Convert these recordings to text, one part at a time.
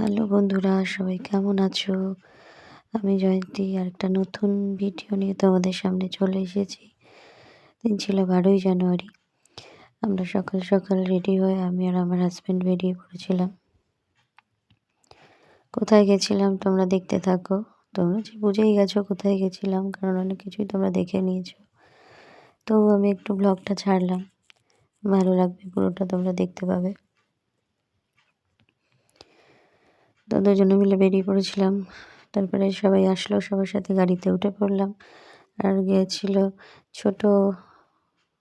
Hello বন্ধুরা, সবাই কেমন আছো? আমি জয়ন্তী আর একটা নতুন ভিডিও নিয়ে তোমাদের সামনে চলে এসেছি। দিন ছিল বারোই জানুয়ারি। আমরা সকাল সকাল রেডি হয়ে আমি আর আমার হাজব্যান্ড বেরিয়ে পড়েছিলাম। কোথায় গেছিলাম তোমরা দেখতে থাকো। তোমরা যে বুঝেই গেছো কোথায় গেছিলাম, কারণ অনেক কিছুই তোমরা দেখে নিয়েছো। তো আমি একটু ব্লগটা ছাড়লাম। ভালো লাগবে পুরোটা তোমরা দেখতে পাবে। তো দুজনে মিলে বেরিয়ে পড়েছিলাম। তারপরে সবাই আসলো, সবার সাথে গাড়িতে উঠে পড়লাম। আর গিয়েছিল ছোট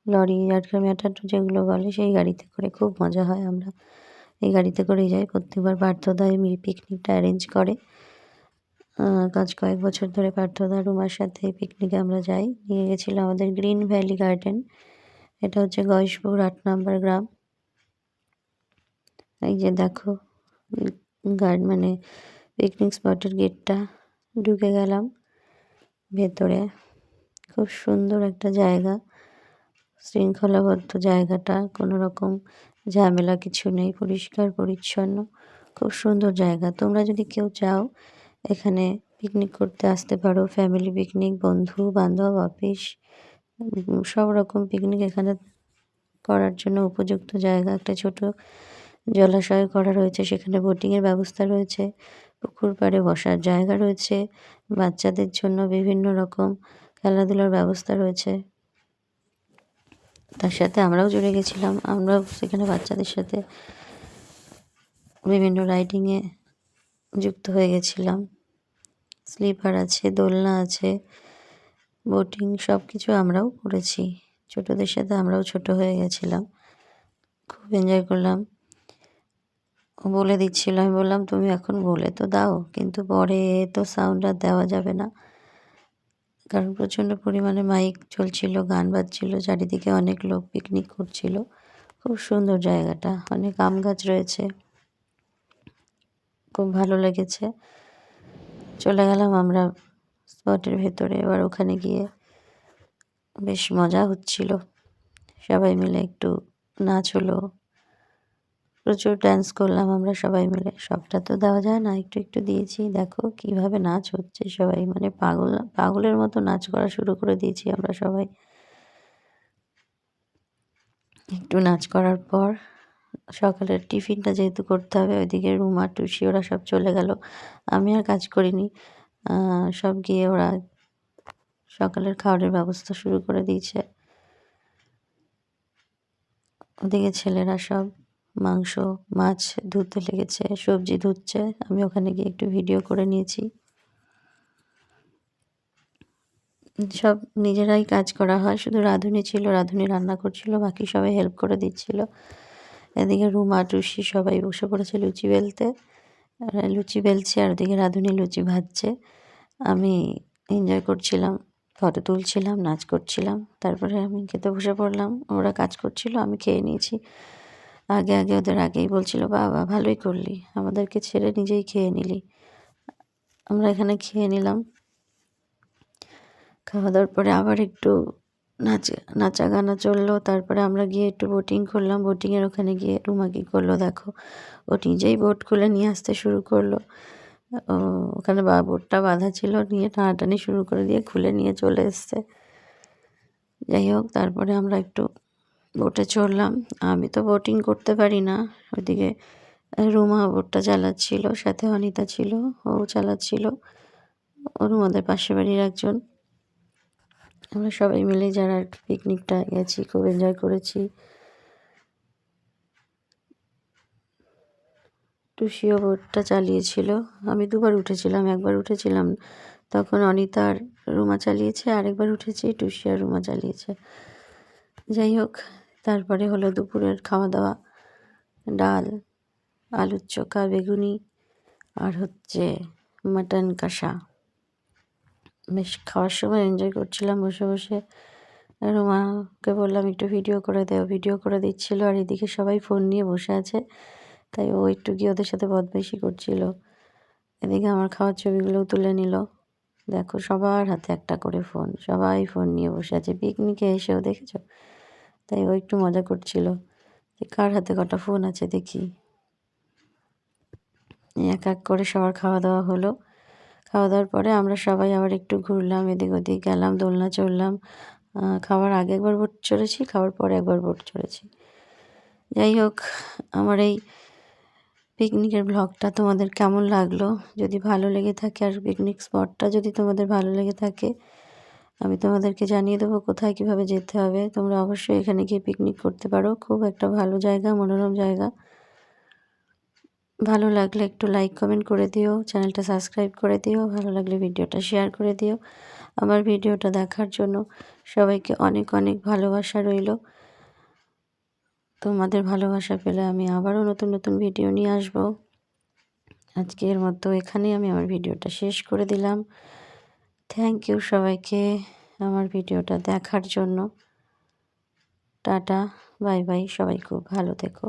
লরি আর ম্যাটাটো যেগুলো বলে, সেই গাড়িতে করে খুব মজা হয় আমরা। এই গাড়িতে করেই যাই। প্রত্যেকবার পার্থদায় পিকনিকটা অ্যারেঞ্জ করে। কাজ কয়েক বছর ধরে পার্থদা রুমার সাথে পিকনিকে আমরা যাই। নিয়ে গেছিলাম আমাদের গ্রিন ভ্যালি গার্ডেন। এটা হচ্ছে গয়েশপুর আট নম্বর গ্রাম। এই যে দেখো গার্ড মানে পিকনিক স্পটের গেটটা ঢুকে গেলাম। ভেতরে খুব সুন্দর একটা জায়গা, শৃঙ্খলাবদ্ধ জায়গাটা, কোনো রকম ঝামেলা কিছু নেই, পরিষ্কার, পরিচ্ছন্ন, খুব সুন্দর জায়গা। তোমরা যদি কেউ চাও এখানে পিকনিক করতে আসতে পারো ফ্যামিলি পিকনিক বন্ধু, বান্ধব অফিস সব রকম পিকনিক এখানে করার জন্য উপযুক্ত জায়গা। একটা ছোট জলাশয় করা রয়েছে, সেখানে বোটিংয়ের ব্যবস্থা রয়েছে, পুকুর পাড়ে বসার জায়গা রয়েছে, বাচ্চাদের জন্য বিভিন্ন রকম খেলাধুলার ব্যবস্থা রয়েছে। তার সাথে আমরাও জুড়ে গেছিলাম, আমরাও সেখানে বাচ্চাদের সাথে বিভিন্ন রাইডিংয়ে যুক্ত হয়ে গেছিলাম। স্লিপার আছে, দোলনা আছে বোটিং সব কিছু আমরাও করেছি। ছোটদের সাথে আমরাও ছোট হয়ে গেছিলাম, খুব এনজয় করলাম। বলে দিচ্ছিল। আমি বললাম, তুমি এখন বলে তো দাও, কিন্তু পরে তো সাউন্ড আর দেওয়া যাবে না। কারণ প্রচণ্ড পরিমাণে মাইক চলছিল, গান বাজছিল, চারিদিকে অনেক লোক পিকনিক করছিল। খুব সুন্দর জায়গাটা, অনেক আম গাছ রয়েছে। খুব ভালো লেগেছে। চলে গেলাম আমরা স্পটের ভেতরে, এবার ওখানে গিয়ে বেশ মজা হচ্ছিল। সবাই মিলে একটু নাচ হলো। প্রচুর ডান্স করলাম আমরা সবাই মিলে। সবটা তো দেওয়া যায় না, একটু একটু দিয়েছি। দেখো কীভাবে নাচ হচ্ছে সবাই মানে পাগল, পাগলের মতো নাচ করা শুরু করে দিয়েছি আমরা সবাই। একটু নাচ করার পর সকালের টিফিনটা যেহেতু করতে হবে, ওইদিকে রুমা টুসি, ওরা সব চলে গেল। আমি আর কাজ করিনি। সব গিয়ে ওরা সকালের খাবারের ব্যবস্থা শুরু করে দিয়েছে। ওদিকে ছেলেরা সব মাংস, মাছ ধুতে লেগেছে, সবজি ধুচ্ছে আমি ওখানে গিয়ে একটু ভিডিও করে নিয়েছি। সব নিজেরাই কাজ করা হয়। শুধু রাঁধুনি ছিল, রাঁধুনি রান্না করছিল, বাকি সবাই হেল্প করে দিচ্ছিল। এদিকে রুমা, টুসি সবাই বসে পড়েছে লুচি বেলতে। লুচি বেলছে আর ওদিকে রাঁধুনি লুচি ভাজছে। আমি এনজয় করছিলাম ফটো তুলছিলাম, নাচ করছিলাম। তারপরে আমি খেতে বসে পড়লাম। ওরা কাজ করছিল, আমি খেয়ে নিয়েছি। আগে আগে ওদের আগেই বলছিল, বাবা, ভালোই করলি। আমাদেরকে ছেড়ে নিজেই খেয়ে নিলি। আমরা এখানে খেয়ে নিলাম। খাওয়া দাওয়ার পরে আবার একটু নাচ নাচা গানা চলল। তারপরে আমরা গিয়ে একটু বোটিং করলাম। বোটিংয়ের ওখানে গিয়ে রুমা কী করল দেখো। ও নিজেই বোট খুলে নিয়ে আসতে শুরু করল। ওখানে বা বোটটা বাঁধা ছিল নিয়ে টানাটানি শুরু করে দিয়ে খুলে নিয়ে চলে এসছে। যাই হোক, তারপরে আমরা একটু বোটে চড়লাম। আমি তো বোটিং করতে পারি না। ওইদিকে রুমা বোটটা চালাচ্ছিল, সাথে অনিতা ছিল, ও চালাচ্ছিল। ওর আমাদের পাশের বাড়ির একজন। আমরা সবাই মিলে যারা পিকনিকটা গেছি, খুব এনজয় করেছি। টুসিও বোটটা চালিয়েছিল। আমি দুবার উঠেছিলাম, একবার উঠেছিলাম। তখন অনিতার রুমা চালিয়েছে, আরেকবার উঠেছি, টুসি আর রুমা চালিয়েছে। যাই হোক তারপরে হলো দুপুরের খাওয়া দাওয়া ডাল, আলুর চোখা, বেগুনি আর হচ্ছে মাটন কষা। বেশ খাওয়ার সময় এনজয় করছিলাম বসে বসে। রুমাকে বললাম, একটু ভিডিও করে দেও ভিডিও করে দিচ্ছিল আর এদিকে সবাই ফোন নিয়ে বসে আছে। তাই ও একটু গিয়ে ওদের সাথে বদমাইশি করছিল। এদিকে আমার খাওয়ার ছবিগুলোও তুলে নিল। দেখো, সবার হাতে একটা করে ফোন সবাই ফোন নিয়ে বসে আছে। পিকনিকে এসেও দেখেছ? তাই ও একটু মজা করছিল। যে কার হাতে কটা ফোন আছে দেখি। এক এক করে সবার খাওয়া দাওয়া হলো। খাওয়া দাওয়ার পরে আমরা সবাই আবার একটু ঘুরলাম, এদিক ওদিক গেলাম, দোলনা চড়লাম। খাওয়ার আগে একবার বোট চড়েছি খাওয়ার পরে একবার বোট চড়েছি। যাই হোক, আমার এই পিকনিকের ব্লগটা তোমাদের কেমন লাগল? যদি ভালো লেগে থাকে আর পিকনিক স্পটটা যদি তোমাদের ভালো লেগে থাকে আমি তোমাদেরকে জানিয়ে দেবো কোথায় কীভাবে যেতে হবে। তোমরা অবশ্যই এখানে গিয়ে পিকনিক করতে পারো। খুব একটা ভালো জায়গা, মনোরম জায়গা। ভালো লাগলে একটু লাইক কমেন্ট করে দিও। চ্যানেলটা সাবস্ক্রাইব করে দিও। ভালো লাগলে ভিডিওটা শেয়ার করে দিও আমার ভিডিওটা দেখার জন্য। সবাইকে অনেক অনেক ভালোবাসা রইল। তোমাদের ভালোবাসা পেলে আমি আবারও নতুন নতুন ভিডিও নিয়ে আসব। আজকের মতো এখানেই আমি আমার ভিডিওটা শেষ করে দিলাম। থ্যাংক ইউ সবাইকে আমার ভিডিওটা দেখার জন্য। টাটা বাই বাই সবাই খুব ভালো থেকো।